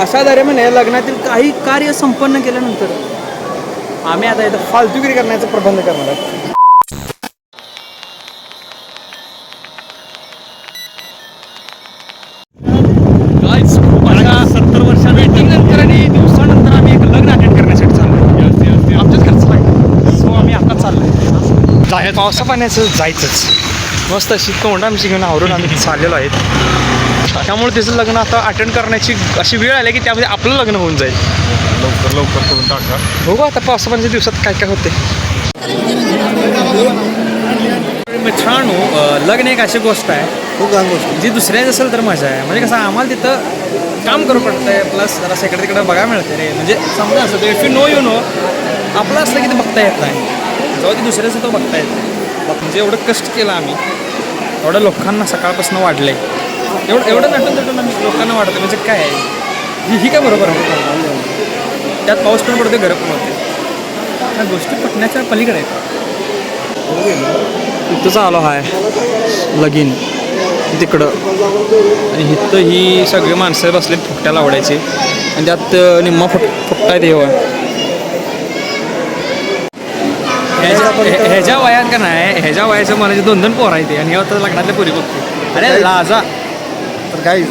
अशा दरम्यान या लग्नातील काही कार्य संपन्न केल्यानंतर आम्ही आता इथं फालतुगिरी करण्याचा प्रबंध करणार आहोत. पावसा पाण्याचं जायचंच. मस्त अशी तोंडामशी आमची घेऊन आवरून आम्ही चाललेलो आहेत. त्यामुळे त्याचं लग्न आता अटेंड करण्याची अशी वेळ आली की त्यामध्ये आपलं लग्न होऊन जाईल. लवकर लवकर करून टाका. बघू आता पावसा पाण्याच्या दिवसात काय काय होते. मित्रांनो लग्न एक अशी गोष्ट आहे. खूप लहान गोष्ट? जी दुसऱ्याच असेल तर मजा आहे. म्हणजे कसं आम्हाला तिथं काम करू पडतंय प्लस जरा इकडे तिकडे बघायला मिळते रे. म्हणजे समजा असं if you know you know आपलं असलं की ते बघता येत नाही. जेव्हा ते दुसऱ्याचं तो बघता येत नाही. म्हणजे एवढं कष्ट केलं आम्ही. एवढं लोकांना सकाळपासून वाढलंय. एवढं एवढं नटून नटून आम्ही लोकांना वाढतं म्हणजे काय आहे? ही ही काय बरोबर आहे? त्यात पाऊस पण पडते गरम पण होते ह्या गोष्टी पटण्याच्या पलीकडे आहेत. इथंच आलो हाय. लगीन. तिकडं. आणि इथं ही सगळी माणसं बसले फुकट्या लावडायचे आणि त्यात निम्मा फुट फुकटा देव ह्याच्या ह्या- वयात का नाही? ह्याच्या वयाच्या मनाचे दोन दोन पोर आहे ते आणि आता लग्नातल्या पोरी बघते अरे लाजा. तर गाईज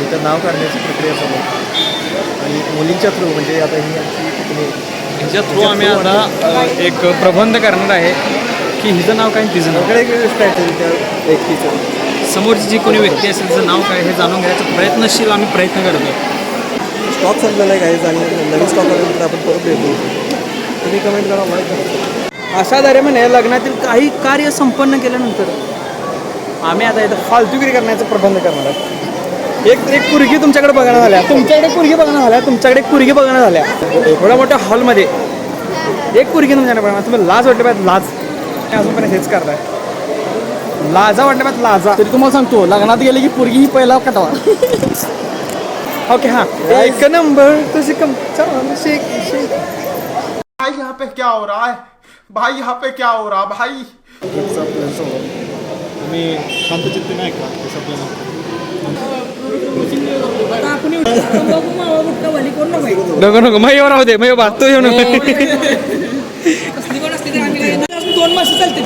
इथं नाव काढण्याची प्रक्रिया चालू आहे. आणि मुलींच्या थ्रू म्हणजे आता ही आमची पुतणी ह्याच्या थ्रू आम्ही आता एक प्रबंध करणार आहे की हिचं नाव काय तिचं नाव एक स्ट्रॅटेजी त्या व्यक्तीचं. समोरची जी कोणी व्यक्ती असेल तिचं नाव काय हे जाणून घेण्याचा प्रयत्नशील आम्ही प्रयत्न करतो स्टॉक संपलेला आहे गाईज आणि नवीन स्टॉक आल्यानंतर आपण परत भेटू. तुम्ही कमेंट करा करा. अशा दरम्यान लग्नातील काही कार्य संपन्न केल्यानंतर आम्ही आता इथं फालतुगिरी करण्याचा प्रबंध करणार आहोत. एक एक पुरगी तुमच्याकडे बघणं झाल्या. तुमच्याकडे पुरगी बघणं झाल्या. तुमच्याकडे एक पुरगी बघणं झाल्या. एवढ्या मोठ्या हॉलमध्ये एक पुरगी तुमच्याकडे बघणार तुम्ही लाज वाटते पाहिजे. लाज. हे अजूनपर्यंत हेच करताय लाजा वाटते पाहिजे लाजा. तरी तुम्हाला सांगतो लग्नात गेले की पोरगी ही पहिला कटावा. ओके हां. एक नंबर. तुझी कम भाई यहाँ पे क्या हो रहा है? भाई यहाँ पे क्या हो रहा भाई? तुम्ही शांतचित्त नाही का? हे सगळं नको नको मग येऊ राहू दे मग बा तू येऊ नको. दोन मासे चालते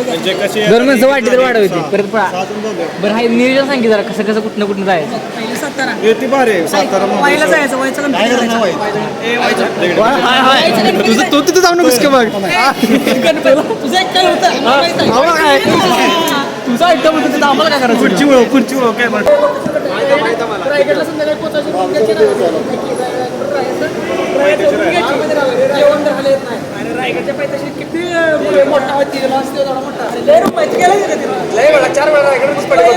म्हणजे कशी वाटली तर वाढवते. परत पळा बरं हाय नियोजन सांगी जरा कसं कसं कुठनं कुठनं जायचं. सातारा. येते बारे सातारा वाईला जायचं तुझं तू तिथं जाऊ नकोस का मग गणपती तुझं एक काय होतं. तुझा आयटम होतं तिथं आम्हाला काय करायचं? खुर्ची खुर्ची वळ काय म्हणतो रायगडला संध्याकाळी पोचायचं रूम घ्यायची ना. राहायचं, रूम घ्यायची. जेवण तर खाली येत नाही. आणि रायगडच्या पायथ्याशी वेरूळ माहिती लय वेळा चार वेळा रायगड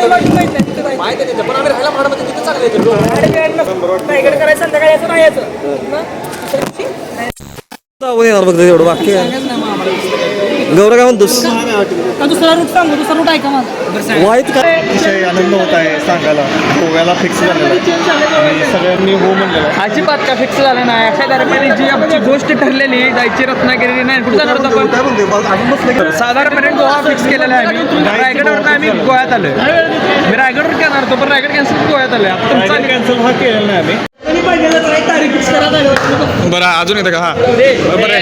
माहिती नाही तिथं माहिती पण तिथं चांगले येते रायगड करायचं संध्याकाळी यायचं. नाही यायचं मग दुसऱ्या वाक्य गौरव काय म्हणतोस? का दुसरा रूट सांगू दुसरा रूट ऐका माझा वाईट काय विषय आनंद होत आहे सांगायला. गोव्याला फिक्स झालेला आहे. आणि सगळ्यांनी हो म्हणलेलं आहे. अजिबात का फिक्स झालं नाही? अशा दरम्यान जी आमची गोष्ट ठरलेली जायची रत्नागिरी नाही कुठं जाणार होतो आपण? साधारणपणे गोवा फिक्स केलेला आहे आम्ही. रायगडवरून आम्ही गोव्यात आलोय. मी रायगडवर करणार होतो पण रायगड कॅन्सल गोव्यात आलोय आता तुमचा कॅन्सल हा केलेला नाही आम्ही. बरं अजून येतं का? हा. बरं. आहे.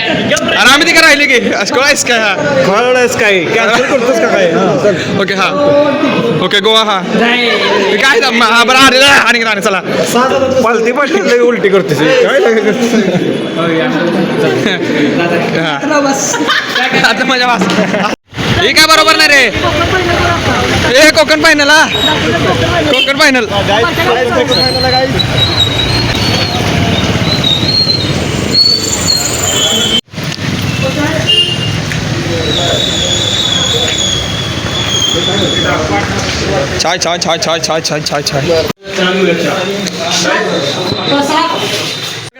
अरे आम्ही ते काय राहिले की असं कळायस काय हा? कळलंयस काय? कॅन्सल करतोस का काय? हां. ओके हा. ओके गोवा हा. काय हा बरं अरे आणि आणि चला. पालती पालती लई उलटी करतेस काय हा. आता माझ्या वास. हे काय बरोबर नाही रे? ए कोकण फायनल हा? कोकण फायनल चाय चाय चाय चाय चाय चाय चाय चाय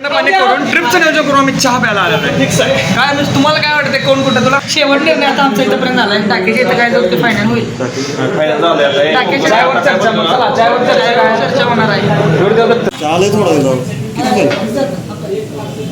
पाणी करून ट्रिपचं नियोजन करून आम्ही चहा प्यायला आलेलो आहे. फिक्स आहे. काय म्हणजे तुम्हाला काय वाटतं कोण कुठं? तुला शेवट निर्णय आता आमचा इथपर्यंत झाला आहे टाकीच्या इथं काय जाऊ ते फायनल होईल. टाकीच्या चायवर चर्चा मग चला. चायवर चर्चा काय चर्चा होणार आहे. चालय थोडा वेळ जाऊ किती झालं